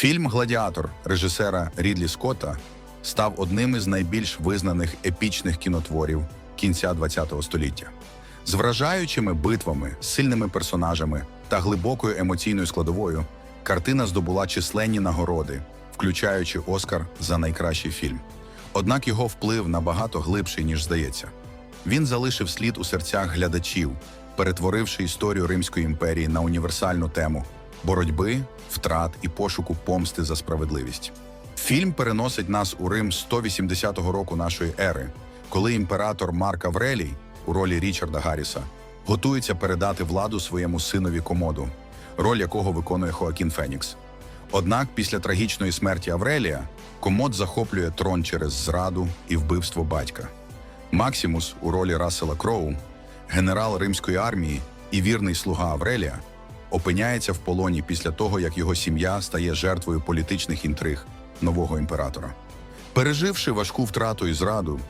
Фільм Гладіатор режисера Рідлі Скотта став одним із найбільш визнаних епічних кінотворів кінця ХХ століття. З вражаючими битвами, сильними персонажами та глибокою емоційною складовою картина здобула численні нагороди, включаючи Оскар за найкращий фільм. Однак його вплив набагато глибший, ніж здається. Він залишив слід у серцях глядачів, перетворивши історію Римської імперії на універсальну тему боротьби, втрат і пошуку помсти за справедливість. Фільм переносить нас у Рим 180-го року нашої ери, коли імператор Марк Аврелій у ролі Річарда Гарріса готується передати владу своєму синові Комоду, роль якого виконує Хоакін Фенікс. Однак після трагічної смерті Аврелія Комод захоплює трон через зраду і вбивство батька. Максимус у ролі Рассела Кроу, генерал римської армії і вірний слуга Аврелія, опиняється в полоні після того, як його сім'я стає жертвою політичних інтриг нового імператора. Переживши важку втрату і зраду,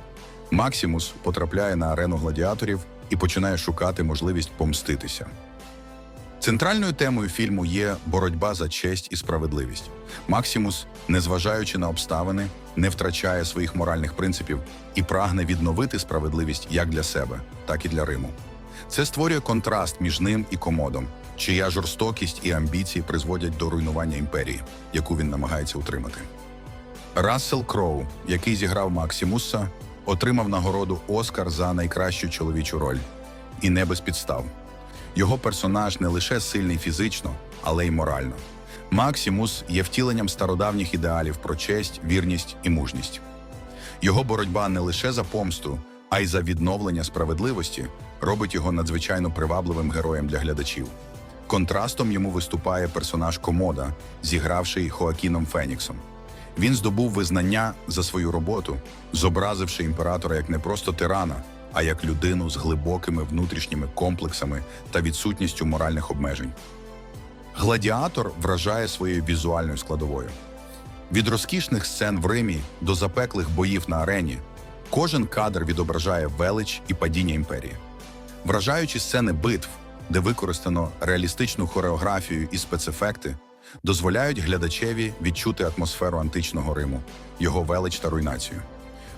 Максимус потрапляє на арену гладіаторів і починає шукати можливість помститися. Центральною темою фільму є боротьба за честь і справедливість. Максимус, незважаючи на обставини, не втрачає своїх моральних принципів і прагне відновити справедливість як для себе, так і для Риму. Це створює контраст між ним і комодом, чия жорстокість і амбіції призводять до руйнування імперії, яку він намагається утримати. Рассел Кроу, який зіграв Максимуса, отримав нагороду Оскар за найкращу чоловічу роль і не без підстав. Його персонаж не лише сильний фізично, але й морально. Максимус є втіленням стародавніх ідеалів про честь, вірність і мужність. Його боротьба не лише за помсту, а й за відновлення справедливості робить його надзвичайно привабливим героєм для глядачів. Контрастом йому виступає персонаж Комода, зігравший Хоакіном Феніксом. Він здобув визнання за свою роботу, зобразивши імператора як не просто тирана, а як людину з глибокими внутрішніми комплексами та відсутністю моральних обмежень. Гладіатор вражає своєю візуальною складовою. Від розкішних сцен в Римі до запеклих боїв на арені кожен кадр відображає велич і падіння імперії. Вражаючі сцени битв, де використано реалістичну хореографію і спецефекти, дозволяють глядачеві відчути атмосферу античного Риму, його велич та руйнацію.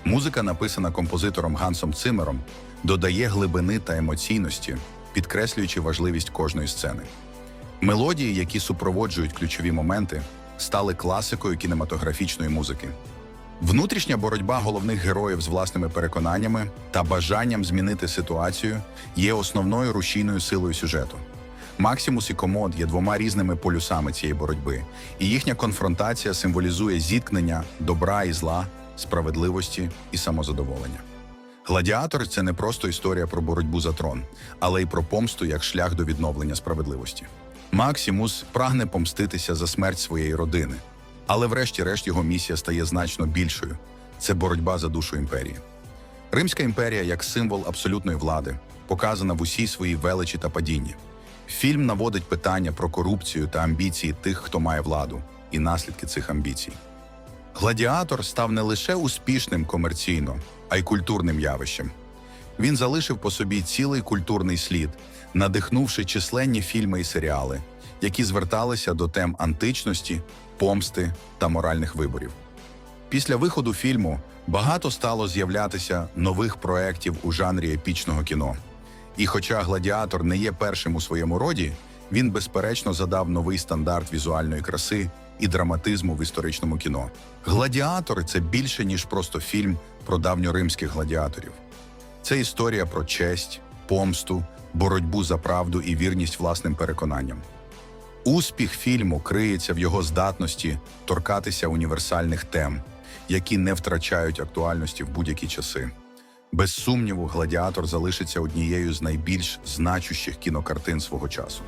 Музика, написана композитором Гансом Цимером, додає глибини та емоційності, підкреслюючи важливість кожної сцени. Мелодії, які супроводжують ключові моменти, стали класикою кінематографічної музики. Внутрішня боротьба головних героїв з власними переконаннями та бажанням змінити ситуацію є основною рушійною силою сюжету. Максимус і Комод є двома різними полюсами цієї боротьби, і їхня конфронтація символізує зіткнення добра і зла, справедливості і самозадоволення. Гладіатор це не просто історія про боротьбу за трон, але й про помсту як шлях до відновлення справедливості. Максимус прагне помститися за смерть своєї родини, але врешті-решт його місія стає значно більшою це боротьба за душу імперії. Римська імперія як символ абсолютної влади, показана в усій своїй величі та падінні. Фільм наводить питання про корупцію та амбіції тих, хто має владу, і наслідки цих амбіцій. Гладіатор став не лише успішним комерційно, а й культурним явищем. Він залишив по собі цілий культурний слід, надихнувши численні фільми і серіали, які зверталися до тем античності, помсти та моральних виборів. Після виходу фільму багато стало з'являтися нових проєктів у жанрі епічного кіно. І хоча гладіатор не є першим у своєму роді, він безперечно задав новий стандарт візуальної краси і драматизму в історичному кіно. Гладіатор це більше ніж просто фільм про давньоримських гладіаторів. Це історія про честь, помсту, боротьбу за правду і вірність власним переконанням. Успіх фільму криється в його здатності торкатися універсальних тем, які не втрачають актуальності в будь-які часи. Без сумніву, гладіатор залишиться однією з найбільш значущих кінокартин свого часу.